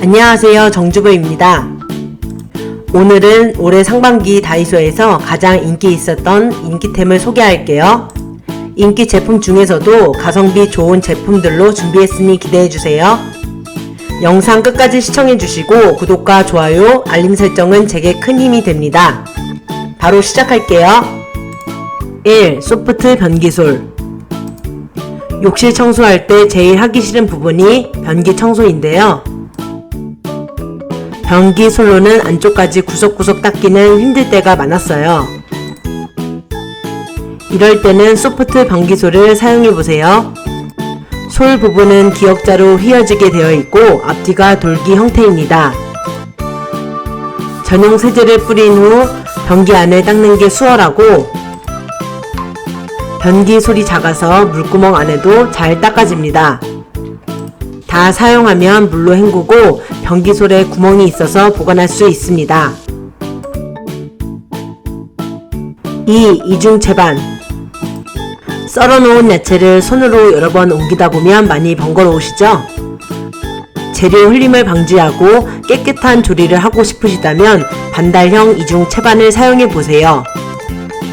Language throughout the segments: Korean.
안녕하세요. 정주부입니다. 오늘은 올해 상반기 다이소에서 가장 인기 있었던 인기템을 소개할게요. 인기 제품 중에서도 가성비 좋은 제품들로 준비했으니 기대해주세요. 영상 끝까지 시청해주시고 구독과 좋아요, 알림 설정은 제게 큰 힘이 됩니다. 바로 시작할게요. 1. 소프트 변기솔 욕실 청소할 때 제일 하기 싫은 부분이 변기 청소인데요. 변기 솔로는 안쪽까지 구석구석 닦기는 힘들 때가 많았어요. 이럴 때는 소프트 변기솔을 사용해 보세요. 솔 부분은 기역자로 휘어지게 되어 있고 앞뒤가 돌기 형태입니다. 전용 세제를 뿌린 후 변기 안을 닦는 게 수월하고 변기 솔이 작아서 물구멍 안에도 잘 닦아집니다. 다 사용하면 물로 헹구고 변기솔에 구멍이 있어서 보관할 수 있습니다. 2. 이중 채반 썰어놓은 야채를 손으로 여러 번 옮기다 보면 많이 번거로우시죠? 재료 흘림을 방지하고 깨끗한 조리를 하고 싶으시다면 반달형 이중 채반을 사용해 보세요.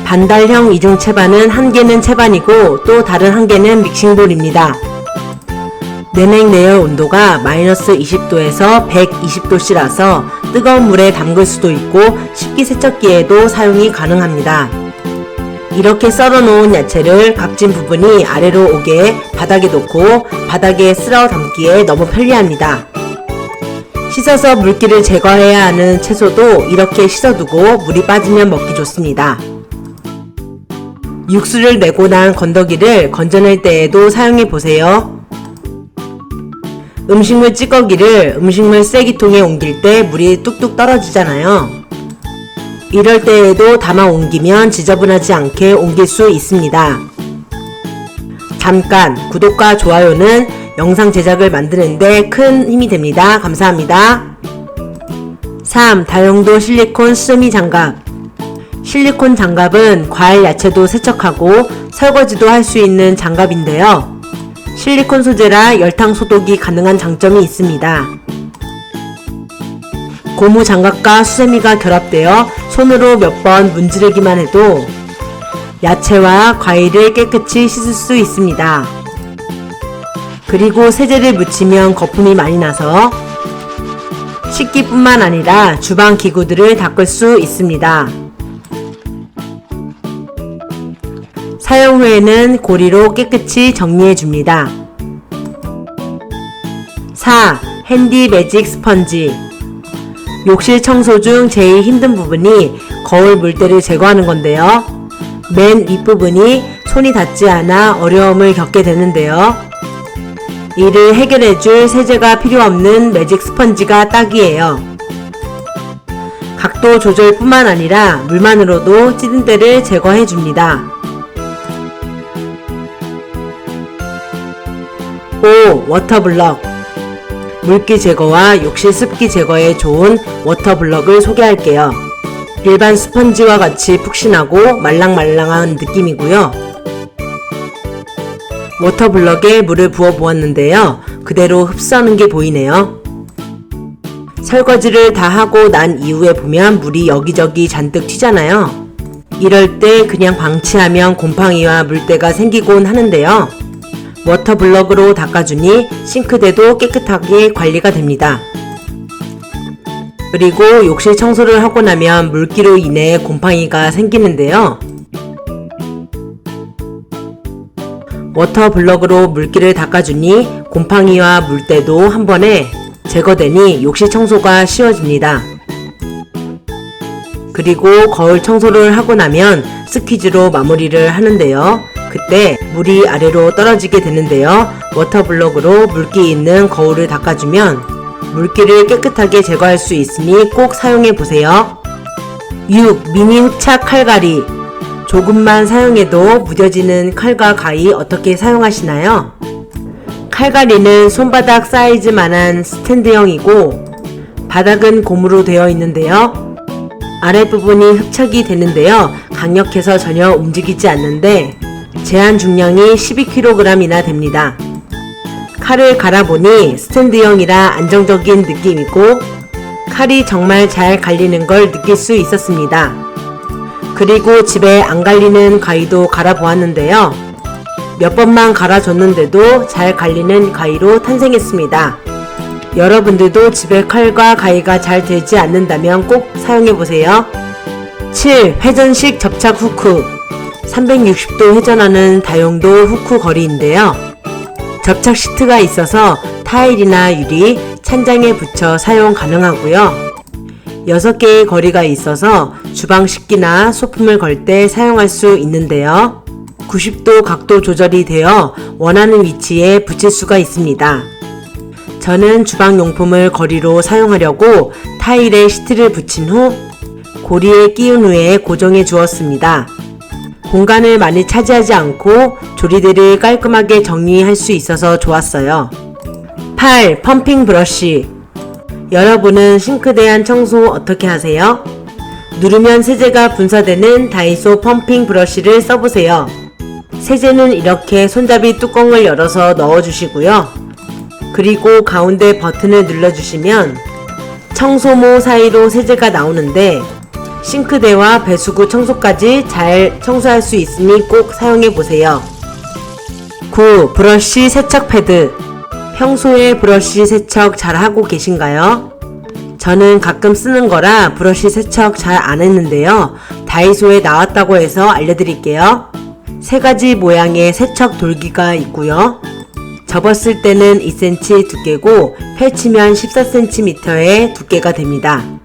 반달형 이중 채반은 한 개는 채반이고 또 다른 한 개는 믹싱볼입니다. 내냉 내열 온도가 마이너스 20도에서 120도씨라서 뜨거운 물에 담글 수도 있고 식기 세척기에도 사용이 가능합니다. 이렇게 썰어 놓은 야채를 각진 부분이 아래로 오게 바닥에 놓고 바닥에 쓸어 담기에 너무 편리합니다. 씻어서 물기를 제거해야 하는 채소도 이렇게 씻어두고 물이 빠지면 먹기 좋습니다. 육수를 내고 난 건더기를 건져낼 때에도 사용해 보세요. 음식물 찌꺼기를 음식물 쓰레기통에 옮길 때 물이 뚝뚝 떨어지잖아요. 이럴 때에도 담아 옮기면 지저분하지 않게 옮길 수 있습니다. 잠깐 구독과 좋아요는 영상 제작을 만드는데 큰 힘이 됩니다. 감사합니다. 3. 다용도 실리콘 수세미 장갑 실리콘 장갑은 과일 야채도 세척하고 설거지도 할 수 있는 장갑인데요. 실리콘 소재라 열탕 소독이 가능한 장점이 있습니다. 고무 장갑과 수세미가 결합되어 손으로 몇 번 문지르기만 해도 야채와 과일을 깨끗이 씻을 수 있습니다. 그리고 세제를 묻히면 거품이 많이 나서 식기뿐만 아니라 주방 기구들을 닦을 수 있습니다. 사용 후에는 고리로 깨끗이 정리해 줍니다. 4. 핸디 매직 스펀지 욕실 청소 중 제일 힘든 부분이 거울 물때를 제거하는 건데요. 맨 윗부분이 손이 닿지 않아 어려움을 겪게 되는데요. 이를 해결해 줄 세제가 필요 없는 매직 스펀지가 딱이에요. 각도 조절뿐만 아니라 물만으로도 찌든 때를 제거해 줍니다. 5. 워터블럭 물기 제거와 욕실 습기 제거에 좋은 워터블럭을 소개할게요. 일반 스펀지와 같이 푹신하고 말랑말랑한 느낌이고요. 워터블럭에 물을 부어 보았는데요. 그대로 흡수하는 게 보이네요. 설거지를 다 하고 난 이후에 보면 물이 여기저기 잔뜩 튀잖아요. 이럴 때 그냥 방치하면 곰팡이와 물때가 생기곤 하는데요. 워터블럭으로 닦아주니 싱크대도 깨끗하게 관리가 됩니다. 그리고 욕실 청소를 하고 나면 물기로 인해 곰팡이가 생기는데요. 워터블럭으로 물기를 닦아주니 곰팡이와 물때도 한 번에 제거되니 욕실 청소가 쉬워집니다. 그리고 거울 청소를 하고 나면 스퀴즈로 마무리를 하는데요. 그때 물이 아래로 떨어지게 되는데요. 워터블럭으로 물기 있는 거울을 닦아주면 물기를 깨끗하게 제거할 수 있으니 꼭 사용해 보세요. 6. 미니 흡착 칼갈이 조금만 사용해도 무뎌지는 칼과 가위 어떻게 사용하시나요? 칼갈이는 손바닥 사이즈만한 스탠드형이고 바닥은 고무로 되어 있는데요. 아랫부분이 흡착이 되는데요. 강력해서 전혀 움직이지 않는데 제한 중량이 12kg이나 됩니다. 칼을 갈아보니 스탠드형이라 안정적인 느낌이고 칼이 정말 잘 갈리는 걸 느낄 수 있었습니다. 그리고 집에 안 갈리는 가위도 갈아보았는데요. 몇 번만 갈아줬는데도 잘 갈리는 가위로 탄생했습니다. 여러분들도 집에 칼과 가위가 잘 되지 않는다면 꼭 사용해보세요. 7. 회전식 접착 후크 360도 회전하는 다용도 후크 거리인데요. 접착 시트가 있어서 타일이나 유리, 찬장에 붙여 사용 가능하고요. 6개의 거리가 있어서 주방 식기나 소품을 걸 때 사용할 수 있는데요. 90도 각도 조절이 되어 원하는 위치에 붙일 수가 있습니다. 저는 주방 용품을 거리로 사용하려고 타일에 시트를 붙인 후 고리에 끼운 후에 고정해 주었습니다. 공간을 많이 차지하지 않고 조리대를 깔끔하게 정리할 수 있어서 좋았어요. 8. 펌핑 브러쉬 여러분은 싱크대 안 청소 어떻게 하세요? 누르면 세제가 분사되는 다이소 펌핑 브러쉬를 써보세요. 세제는 이렇게 손잡이 뚜껑을 열어서 넣어주시고요. 그리고 가운데 버튼을 눌러주시면 청소모 사이로 세제가 나오는데 싱크대와 배수구 청소까지 잘 청소할 수 있으니 꼭 사용해 보세요. 9. 브러쉬 세척 패드. 평소에 브러쉬 세척 잘 하고 계신가요? 저는 가끔 쓰는 거라 브러쉬 세척 잘 안 했는데요. 다이소에 나왔다고 해서 알려드릴게요. 세 가지 모양의 세척 돌기가 있고요. 접었을 때는 2cm 두께고 펼치면 14cm의 두께가 됩니다.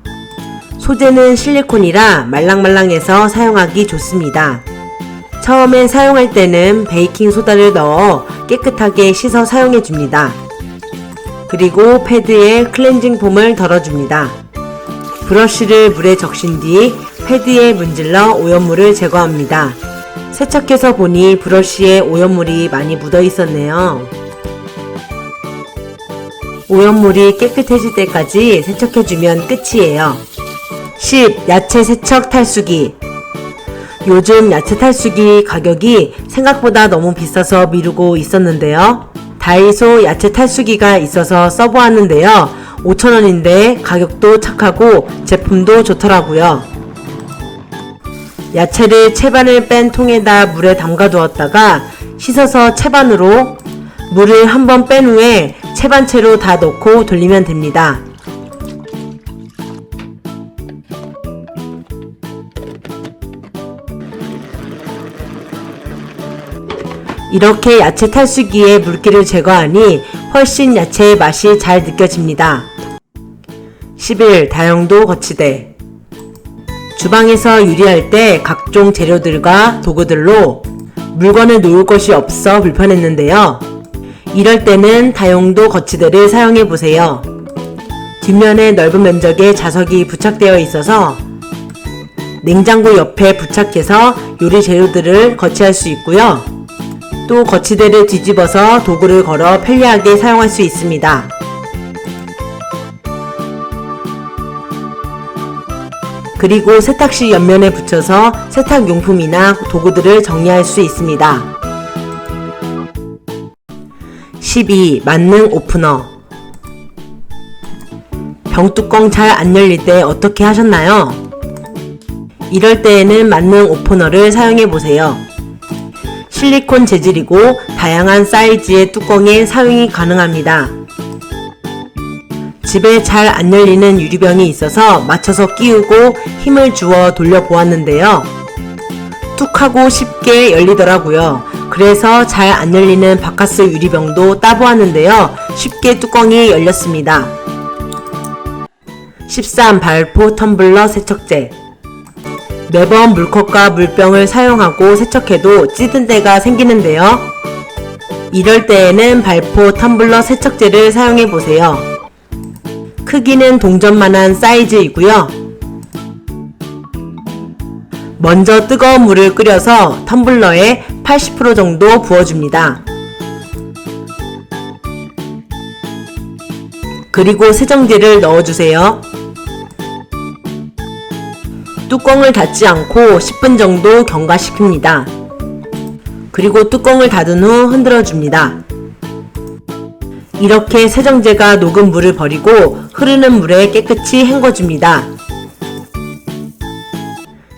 소재는 실리콘이라 말랑말랑해서 사용하기 좋습니다. 처음엔 사용할 때는 베이킹 소다를 넣어 깨끗하게 씻어 사용해 줍니다. 그리고 패드에 클렌징 폼을 덜어줍니다. 브러쉬를 물에 적신 뒤 패드에 문질러 오염물을 제거합니다. 세척해서 보니 브러쉬에 오염물이 많이 묻어 있었네요. 오염물이 깨끗해질 때까지 세척해주면 끝이에요. 10. 야채 세척 탈수기. 요즘 야채 탈수기 가격이 생각보다 너무 비싸서 미루고 있었는데요. 다이소 야채 탈수기가 있어서 써보았는데요. 5,000원인데 가격도 착하고 제품도 좋더라고요. 야채를 채반을 뺀 통에다 물에 담가 두었다가 씻어서 채반으로 물을 한번 뺀 후에 채반채로 다 넣고 돌리면 됩니다. 이렇게 야채 탈수기에 물기를 제거하니 훨씬 야채의 맛이 잘 느껴집니다. 11. 다용도 거치대 주방에서 요리할 때 각종 재료들과 도구들로 물건을 놓을 것이 없어 불편했는데요. 이럴 때는 다용도 거치대를 사용해 보세요. 뒷면에 넓은 면적의 자석이 부착되어 있어서 냉장고 옆에 부착해서 요리 재료들을 거치할 수 있고요. 또 거치대를 뒤집어서 도구를 걸어 편리하게 사용할 수 있습니다. 그리고 세탁실 옆면에 붙여서 세탁용품이나 도구들을 정리할 수 있습니다. 12. 만능 오프너 병뚜껑 잘 안 열릴 때 어떻게 하셨나요? 이럴 때에는 만능 오프너를 사용해 보세요. 실리콘 재질이고 다양한 사이즈의 뚜껑에 사용이 가능합니다. 집에 잘 안 열리는 유리병이 있어서 맞춰서 끼우고 힘을 주어 돌려 보았는데요. 툭 하고 쉽게 열리더라고요. 그래서 잘 안 열리는 바카스 유리병도 따보았는데요. 쉽게 뚜껑이 열렸습니다. 13. 발포 텀블러 세척제 매번 물컵과 물병을 사용하고 세척해도 찌든 때가 생기는데요. 이럴 때에는 발포 텀블러 세척제를 사용해 보세요. 크기는 동전만한 사이즈이고요. 먼저 뜨거운 물을 끓여서 텀블러에 80% 정도 부어줍니다. 그리고 세정제를 넣어주세요. 뚜껑을 닫지 않고 10분 정도 경과시킵니다. 그리고 뚜껑을 닫은 후 흔들어 줍니다. 이렇게 세정제가 녹은 물을 버리고 흐르는 물에 깨끗이 헹궈줍니다.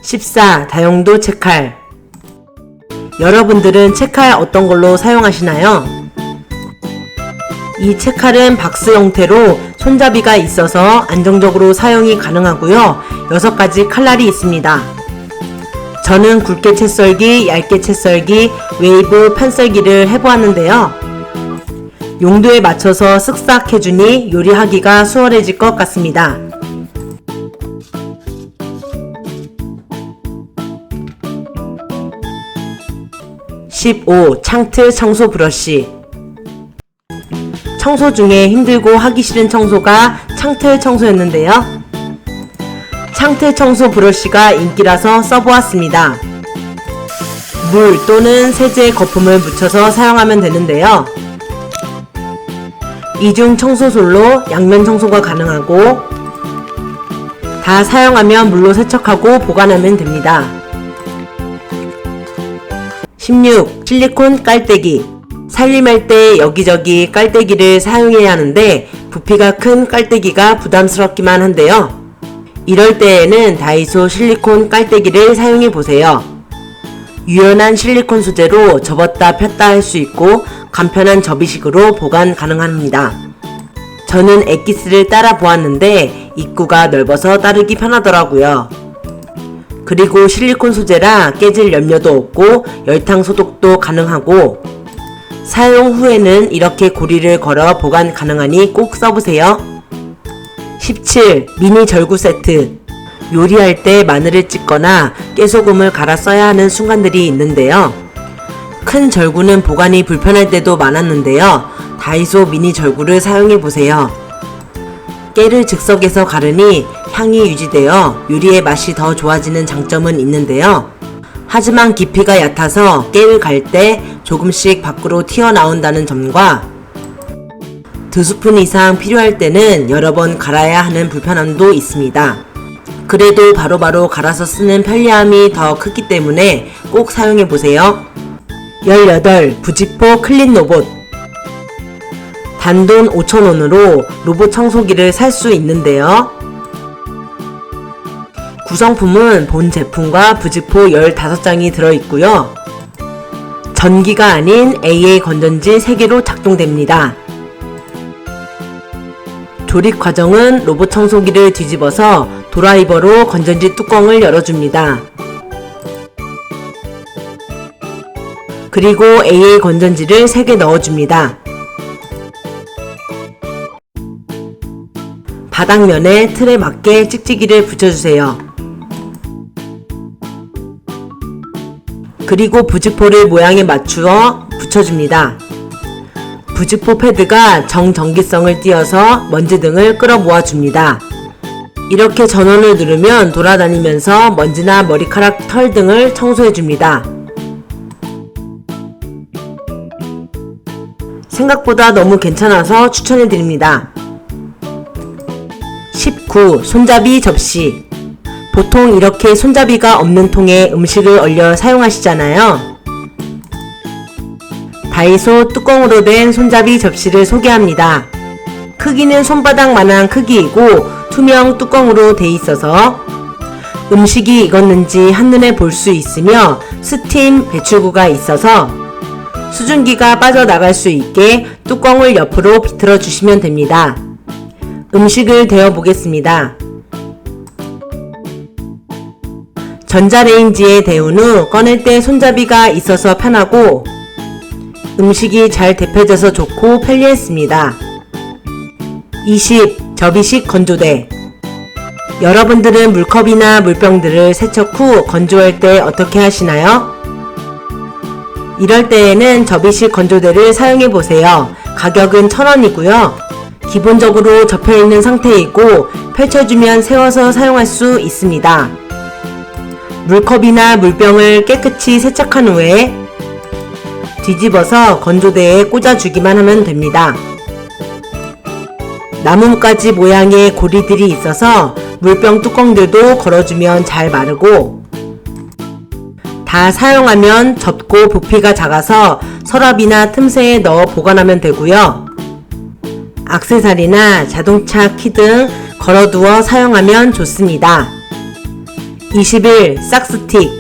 14. 다용도 채칼 여러분들은 채칼 어떤 걸로 사용하시나요? 이 채칼은 박스 형태로 손잡이가 있어서 안정적으로 사용이 가능하고요. 6가지 칼날이 있습니다. 저는 굵게 채 썰기, 얇게 채 썰기, 웨이브 편 썰기를 해보았는데요. 용도에 맞춰서 쓱싹 해주니 요리하기가 수월해질 것 같습니다. 15. 창틀 청소 브러쉬 청소 중에 힘들고 하기 싫은 청소가 창틀 청소였는데요. 창틀 청소 브러쉬가 인기라서 써보았습니다. 물 또는 세제 거품을 묻혀서 사용하면 되는데요. 이중 청소솔로 양면 청소가 가능하고 다 사용하면 물로 세척하고 보관하면 됩니다. 16. 실리콘 깔때기 살림할 때 여기저기 깔때기를 사용해야 하는데 부피가 큰 깔때기가 부담스럽기만 한데요. 이럴 때에는 다이소 실리콘 깔때기를 사용해 보세요. 유연한 실리콘 소재로 접었다 폈다 할 수 있고 간편한 접이식으로 보관 가능합니다. 저는 엑기스를 따라 보았는데 입구가 넓어서 따르기 편하더라고요. 그리고 실리콘 소재라 깨질 염려도 없고 열탕 소독도 가능하고 사용 후에는 이렇게 고리를 걸어 보관 가능하니 꼭 써보세요. 17. 미니 절구 세트 요리할 때 마늘을 찢거나 깨소금을 갈아 써야 하는 순간들이 있는데요. 큰 절구는 보관이 불편할 때도 많았는데요. 다이소 미니 절구를 사용해 보세요. 깨를 즉석에서 가르니 향이 유지되어 요리의 맛이 더 좋아지는 장점은 있는데요. 하지만 깊이가 얕아서 깨를 갈 때 조금씩 밖으로 튀어나온다는 점과 두 스푼 이상 필요할 때는 여러 번 갈아야 하는 불편함도 있습니다. 그래도 바로 바로 갈아서 쓰는 편리함이 더 크기 때문에 꼭 사용해 보세요. 18. 부지포 클린 로봇 단돈 5,000원으로 로봇 청소기를 살 수 있는데요. 구성품은 본 제품과 부지포 15장이 들어있고요. 전기가 아닌 AA 건전지 3개로 작동됩니다. 조립 과정은 로봇 청소기를 뒤집어서 드라이버로 건전지 뚜껑을 열어줍니다. 그리고 AA 건전지를 3개 넣어줍니다. 바닥면에 틀에 맞게 찍찍이를 붙여주세요. 그리고 부직포를 모양에 맞추어 붙여줍니다. 부직포 패드가 정전기성을 띄어서 먼지 등을 끌어 모아 줍니다. 이렇게 전원을 누르면 돌아다니면서 먼지나 머리카락 털 등을 청소해 줍니다. 생각보다 너무 괜찮아서 추천해 드립니다. 19. 손잡이 접시 보통 이렇게 손잡이가 없는 통에 음식을 얼려 사용하시잖아요. 다이소 뚜껑으로 된 손잡이 접시를 소개합니다. 크기는 손바닥만한 크기이고 투명 뚜껑으로 돼 있어서 음식이 익었는지 한눈에 볼 수 있으며 스팀 배출구가 있어서 수증기가 빠져나갈 수 있게 뚜껑을 옆으로 비틀어 주시면 됩니다. 음식을 데워 보겠습니다. 전자레인지에 데운 후 꺼낼 때 손잡이가 있어서 편하고 음식이 잘 데펴져서 좋고 편리했습니다. 20. 접이식 건조대 여러분들은 물컵이나 물병들을 세척 후 건조할 때 어떻게 하시나요? 이럴 때에는 접이식 건조대를 사용해 보세요. 가격은 1000원이고요. 기본적으로 접혀 있는 상태이고 펼쳐주면 세워서 사용할 수 있습니다. 물컵이나 물병을 깨끗이 세척한 후에 뒤집어서 건조대에 꽂아주기만 하면 됩니다. 나뭇가지 모양의 고리들이 있어서 물병 뚜껑들도 걸어주면 잘 마르고 다 사용하면 접고 부피가 작아서 서랍이나 틈새에 넣어 보관하면 되고요. 악세사리나 자동차 키 등 걸어두어 사용하면 좋습니다. 21. 싹스틱.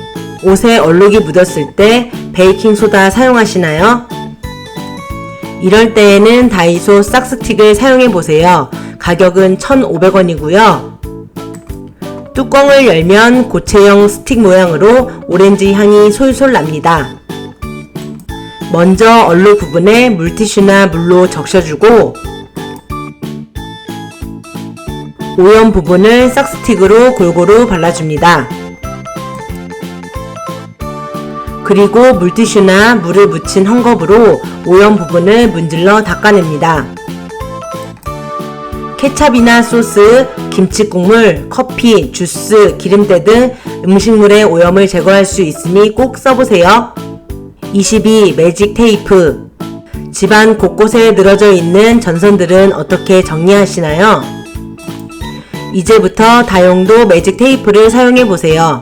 옷에 얼룩이 묻었을 때 베이킹소다 사용하시나요? 이럴 때에는 다이소 싹스틱을 사용해 보세요. 가격은 1,500원이고요. 뚜껑을 열면 고체형 스틱 모양으로 오렌지 향이 솔솔 납니다. 먼저 얼룩 부분에 물티슈나 물로 적셔주고 오염 부분을 싹스틱으로 골고루 발라줍니다. 그리고 물티슈나 물을 묻힌 헝겊으로 오염 부분을 문질러 닦아냅니다. 케찹이나 소스, 김치 국물, 커피, 주스, 기름때 등 음식물의 오염을 제거할 수 있으니 꼭 써보세요. 22. 매직 테이프. 집안 곳곳에 늘어져 있는 전선들은 어떻게 정리하시나요? 이제부터 다용도 매직 테이프를 사용해 보세요.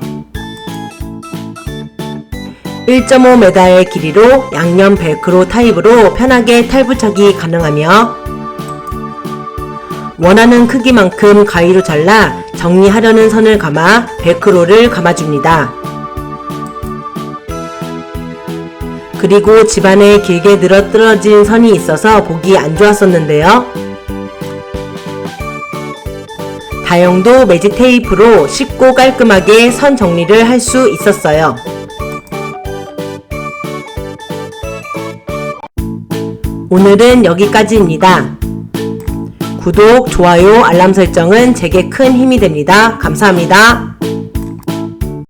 1.5m의 길이로 양념 벨크로 타입으로 편하게 탈부착이 가능하며 원하는 크기만큼 가위로 잘라 정리하려는 선을 감아 벨크로를 감아줍니다. 그리고 집안에 길게 늘어뜨러진 선이 있어서 보기 안 좋았었는데요. 다용도 매직 테이프로 쉽고 깔끔하게 선 정리를 할 수 있었어요. 오늘은 여기까지입니다. 구독, 좋아요, 알람 설정은 제게 큰 힘이 됩니다. 감사합니다.